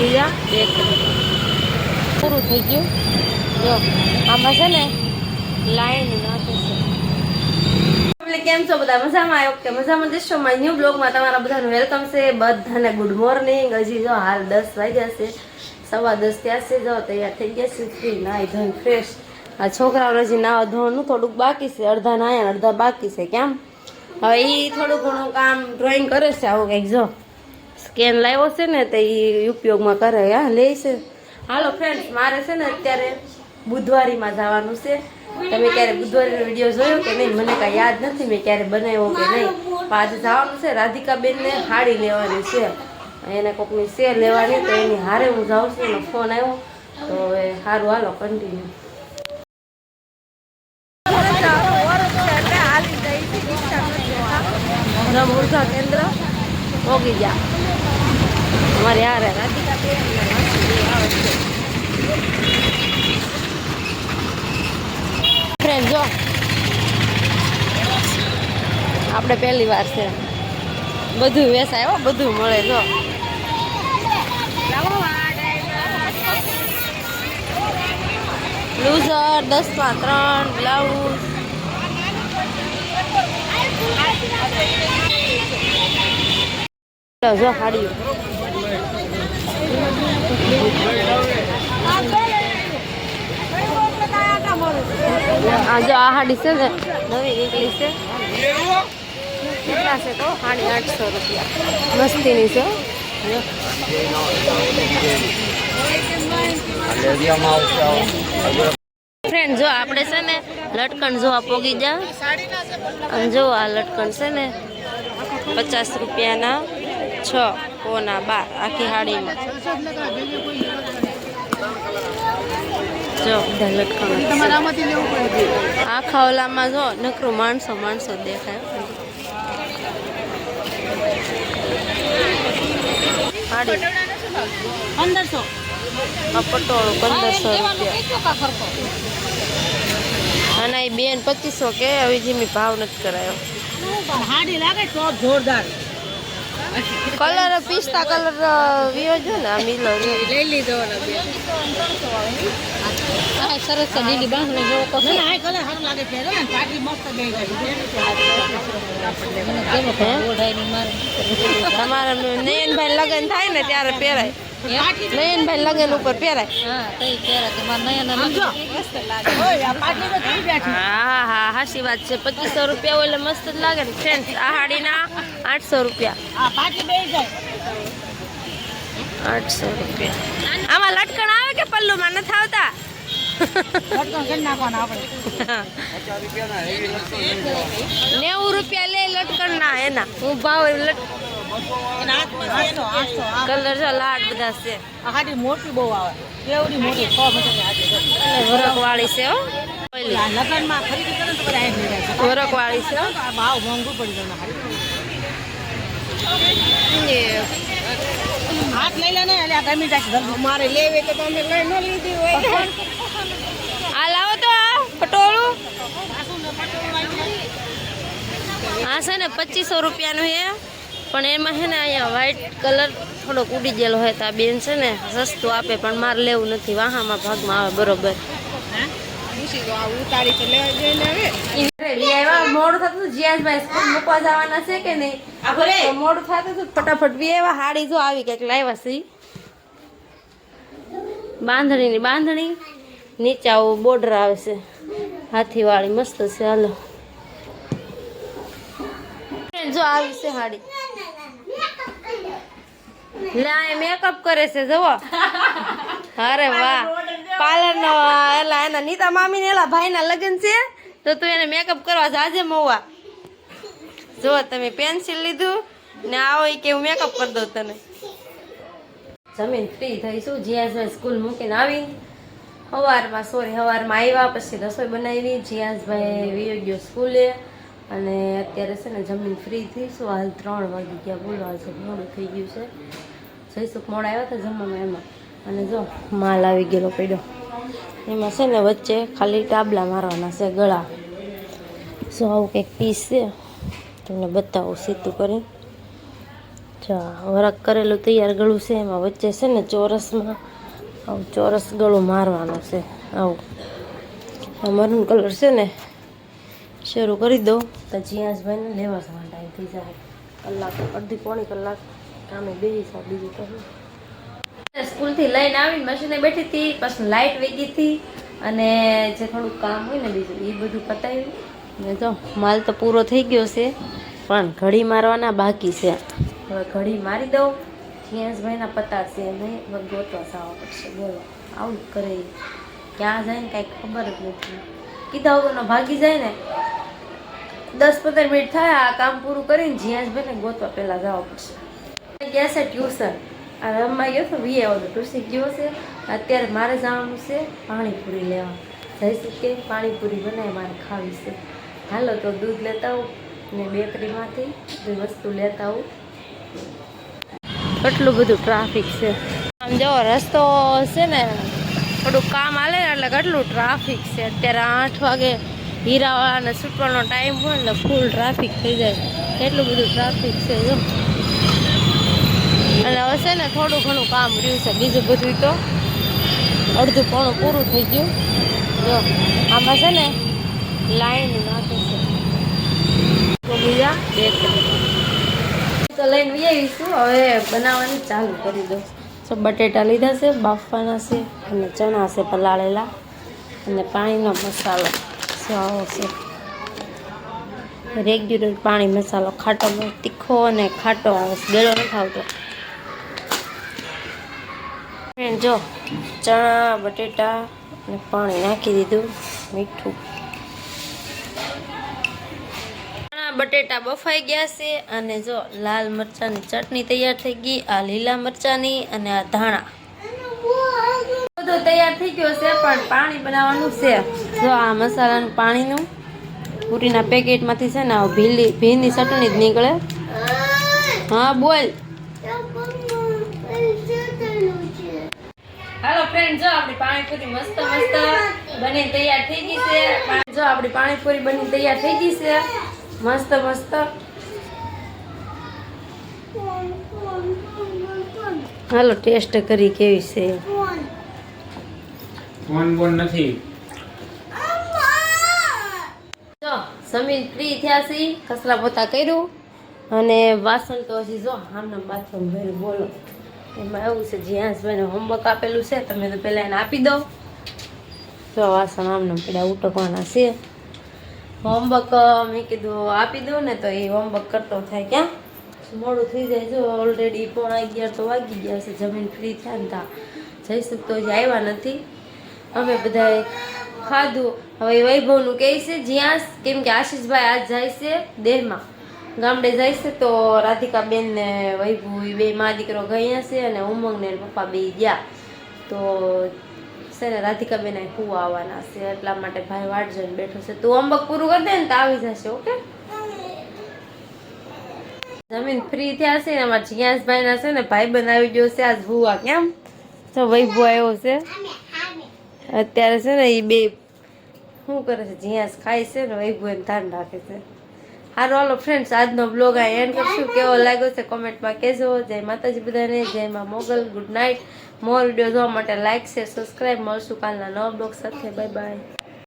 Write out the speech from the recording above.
બીજા બે પૂરું થઈ ગયું. જો, આમાં છે ને, લાઈન નાખે છે. કેમ છો બધા? મજામાં? આવ્યો કે મજામાં જશો? મારી ન્યૂ બ્લોગમાં તમારા બધાનું વેલકમ છે. બધાને ગુડ મોર્નિંગ હજી જો હાલ દસ વાગ્યા છે. સવા દસ ત્યાં છે. જો, તૈયાર થઈ ગયા છે. ફ્રી નાહી ધોઈને ફ્રેશ આ છોકરાઓ હજી નાવા ધોવાનું થોડુંક બાકી છે. અડધા નાયા અડધા બાકી છે. કેમ? હવે એ થોડું ઘણું કામ ડ્રોઈંગ કરે છે. આવું કંઈક જો. સ્કેન લાવ્યો છે ને તો એ ઉપયોગમાં કરે. હા, લે છે. હાલો ફ્રેન્ડ્સ મારે છે ને અત્યારે બુધવારીમાં જવાનું છે. તમે ક્યારે બુધવારીનો વીડિયો જોયો કે નહીં, મને કાંઈ યાદ નથી, મેં ક્યારે બનાવ્યો કે નહીં. પણ આજે જવાનું છે, રાધિકાબેનને હાડી લેવાની છે. એને કોકની શેર લેવાની તો એની હારે હું જાઉં છું, એનો ફોન આવ્યો. તો હવે સારું હાલો કન્ટિન્યુ બ્રહ્મ ઊર્જા કેન્દ્ર પોગી ગયા. અમારે આ રાધિકા ફ્રેન્ડ જો. આપણે પહેલી વાર છે. બધું વેસાય હો, બધું મળે, જો. બ્લુઝર દસમાં ત્રણ બ્લાઉઝ જો હાડીઓ જો આ હાડી છે ને નવી નીકળી છે કેટલા છે તો હાડી આઠસો રૂપિયા મસ્તીની છે હો. જો. ફ્રેન્ડ જો આપણે છે ને લટકણ જોવા પોગી જા અને જો આ લટકણ છે ને પચાસ રૂપિયાના છ કોના બાર આખી હાડીમાં જો બધા આખા ઓલામાં જો. નકરું માણસો માણસો દેખાય. પંદરસો. પટોળું પંદરસો રૂપિયા. અને એ બેન પચીસો કે હવે જીમી ભાવ નથી કરાયો. હાડી લાગે તો જોરદાર. કલર પિસ્તા કલર વિયો જો ને આ મિલો લઈ લીધો સરસ છે લીલી બાંધણી જેવો તો ના. કલર સારું લાગે છે. ને પાટી મસ્ત બે તમારા નયનભાઈ લગ્ન થાય ને ત્યારે પહેરાય. નયનભાઈ લગ્ન ઉપર પહેરાય. હા હા હાસી વાત છે. પચીસો રૂપિયા હોય એટલે મસ્ત જ લાગે ને. ફ્રેન્ડ આ હાડીના આઠસો રૂપિયા. આઠસો રૂપિયા. આમાં લટકણ આવે કે પલ્લુમાં? નથી આવતા? નેવું રૂપિયા લે લટકણ ના એના. હું ભાવ લટ કલર છે લાડ બધા છે. હાડી મોટી બહુ આવે. કેવડી મોટી છ છે. વરખ વાળી છે હો. લગ્નમાં ખરીદી કરે તો બધા. વરખ વાળી છે. આ ભાવ મોંઘું પડી જાય હાથ લઈ લે ને એટલે ગમી જાય મારે લેવી તો તમે લઈ ન લીધી હોય. આ લાવો તો આ પટોળું. આ છે ને પચીસો રૂપિયાનું છે. પણ એમાં છે ને અહીંયા વ્હાઈટ કલર થોડોક ઉડી ગયેલો હોય તો આ બેન છે ને સસ્તું આપે પણ મારે લેવું નથી. વાહામાં ભાગમાં આવે બરોબર. ઉતારી તો લેવા જઈને હવે મોડું થતું સ્કૂલ મૂકવા જવાના છે કે નહીં? મોડું થતું હતું ફટાફટ બી એવા હાડી જો આવી કંઈક લાવ્યા છે. બાંધણીની બાંધણી? નીચે આવું બોર્ડર આવે છે. હાથીવાળી મસ્ત છે હાલો. જો આવી છે હાડી. ના એ મેકઅપ કરે છે જુઓ. અરે વાહ. પાર્લર નો એલા એના નીતા મામી ને એલા ભાઈ ના લગ્ન છે તો તું એને મેકઅપ કરવા જાજે મોવા જો તમે પેન્સિલ લીધું ને આવો કે હું મેકઅપ કરી દઉં તને. જમીન ફ્રી થઈશું જીયાસભાઈ સ્કૂલ મૂકીને આવી. સવારમાં સોરી સવારમાં આવ્યા પછી રસોઈ બનાવી. જીયાસભાઈ વિયો ગયો સ્કૂલે અને અત્યારે છે ને જમીન ફ્રી થઈશું હાલ ત્રણ વાગી ગયા બોલો આજે મોડું થઈ ગયું છે. જઈશું મોડા આવ્યા હતા જમવામાં એમાં. અને જો, માલ આવી ગયેલો પડ્યો. એમાં છે ને વચ્ચે ખાલી ટાબલા મારવાના છે ગળા. સો આવું કંઈક પીસ છે. તમને બતાવું સીતું કરી વરક કરેલું તૈયાર ગળું છે. એમાં વચ્ચે છે ને ચોરસમાં આવું ચોરસ ગળું મારવાનું છે. આવું. મરૂન કલર છે ને શરૂ કરી દઉં. તો જીયાસભાઈને લેવા જવાનો ટાઈમ થઈ જાય. કલાક અડધી પોણી કલાક કામે બેસી સાહેબ બીજું કરું સ્કૂલથી લઈને આવીને મશીને બેઠી હતી પછી લાઇટ વેગી હતી અને જે થોડુંક કામ હોય ને બીજું એ બધું પતાવ્યું. ને જો માલ તો પૂરો થઈ ગયો છે પણ ઘડી મારવાના બાકી છે. હવે ઘડી મારી દઉં. જીયાસભાઈના પતા છે નહીં હવે ગોતવા જવા પડશે. બોલો આવું જ કરે. ક્યાં જાય ને કાંઈ ખબર જ નથી. કીધા વગરનો ભાગી જાય ને દસ પંદર મિનિટ થાય, આ કામ પૂરું કરીને જીયાસભાઈને ગોતવા પહેલાં જવા પડશે. ગયા છે ટ્યુશન. આ રમવા ગયો તો વીએ વાળો ટ્યુશન ગયો છે. અત્યારે મારે જવાનું છે પાણીપુરી લેવા. જઈશું કે પાણીપુરી બનાવી મારે ખાવી છે. હાલો તો દૂધ લેતા આવું ને બેકરીમાંથી બધી વસ્તુ લેતા આવું. એટલું બધું ટ્રાફિક છે. આમ જો રસ્તો છે ને થોડું કામ હાલે એટલે કેટલું ટ્રાફિક છે. અત્યારે આઠ વાગે હીરાવાળાને છૂટવાનો ટાઈમ હોય ને ફૂલ ટ્રાફિક થઈ જાય. કેટલું બધું ટ્રાફિક છે, જો. અને હવે છે ને થોડું ઘણું કામ રહ્યું છે. બીજું બધું તો અડધું પોણું પૂરું થઈ ગયું. જો, આમાં છે ને લાઈન નાખે છે. બીજા બે તો લઈને વી હવે બનાવવાની ચાલુ કરી દો તો બટેટા લીધા છે, બાફવાના છે, અને ચણા છે પલાળેલા, અને પાણીનો મસાલો. છે. આવો રેગ્યુલર પાણી મસાલો ખાટો તીખો અને ખાટો આવે ગળો નથી આવતો. જો ચણા, બટેટા અને પાણી નાખી દીધું મીઠું. ચણા, બટેટા બફાઈ ગયા છે અને જો લાલ મરચાંની ચટણી તૈયાર થઈ ગઈ, આ લીલા મરચાંની અને આ ધાણા. બધું તૈયાર થઈ ગયો છે, પણ પાણી બનાવવાનું છે. જો આ મસાલાનું પાણીનું પૂરીના પેકેટમાંથી છે ને આ ભીલી, ભીની ચટણી જ નીકળે. હા, બોલ. હાલો ફ્રેન્ડ જો આપણી પાણીપુરી મસ્ત મસ્ત બની તૈયાર થઈ ગઈ છે. જો આપણી પાણીપુરી બની તૈયાર થઈ ગઈ છે. મસ્ત મસ્ત. હાલો, ટેસ્ટ કરી કેવી છે. ફોન બોન નથી. જો, સમીર ફ્રી થયા છે કસરા પોતા કર્યું. અને વાસણ તો હજી જો, આમના બાથરૂમ ભર્યું બોલો. એમાં એવું છે જીયાસભાઈને હોમવર્ક આપેલું છે, તમે તો પહેલાં એને આપી દો. જો, વાસણ આમને પેલા ઉટકવાના છે. હોમવર્ક મેં કીધું આપી દઉં ને તો એ હોમવર્ક કરતો થાય ક્યાં? મોડું થઈ જાય. જો ઓલરેડી પોણા અગિયાર તો વાગી ગયા છે, જમીન ફ્રી થયા ને તા. જઈશું તો હજી આવ્યા નથી. અમે બધાએ ખાધું. હવે વૈભવનું કહે છે, જ્યાં કેમ કે આશીષભાઈ આજ જાય છે દેહમાં. ગામડે જાય છે તો રાધિકાબેન ને વૈભવ એ બે મા દીકરો ગયા છે અને ઉમંગ ને પપ્પા બે ગયા. તો છે ને રાધિકાબેન કુવા આવવાના છે, એટલા માટે ભાઈ વાટ જોઈને બેઠો છે. તું અંબક પૂરું કરી દે ને તો આવી જશે, ઓકે? જમીન ફ્રી થયા છે ને અમારા જીયાસભાઈ ના છે ને ભાઈ બનાવી ગયો છે આજ ભૂવા. કેમ? તો વૈભવ આવ્યો છે. અત્યારે છે ને એ બે શું કરે છે, જીયાસ ખાય છે ને વૈભવ એને ધ્યાન રાખે છે. હારો, હાલો ફ્રેન્ડ્સ આજનો બ્લોગ આ એન્ડ કરશું. કેવો લાગ્યો છે કોમેન્ટમાં કહેજો. જય માતાજી બધાને, જય માં Mogal good night more video જોવા માટે લાઇક શેર સબસ્ક્રાઈબ મળશું કાલના નવા બ્લોગ સાથે. Bye bye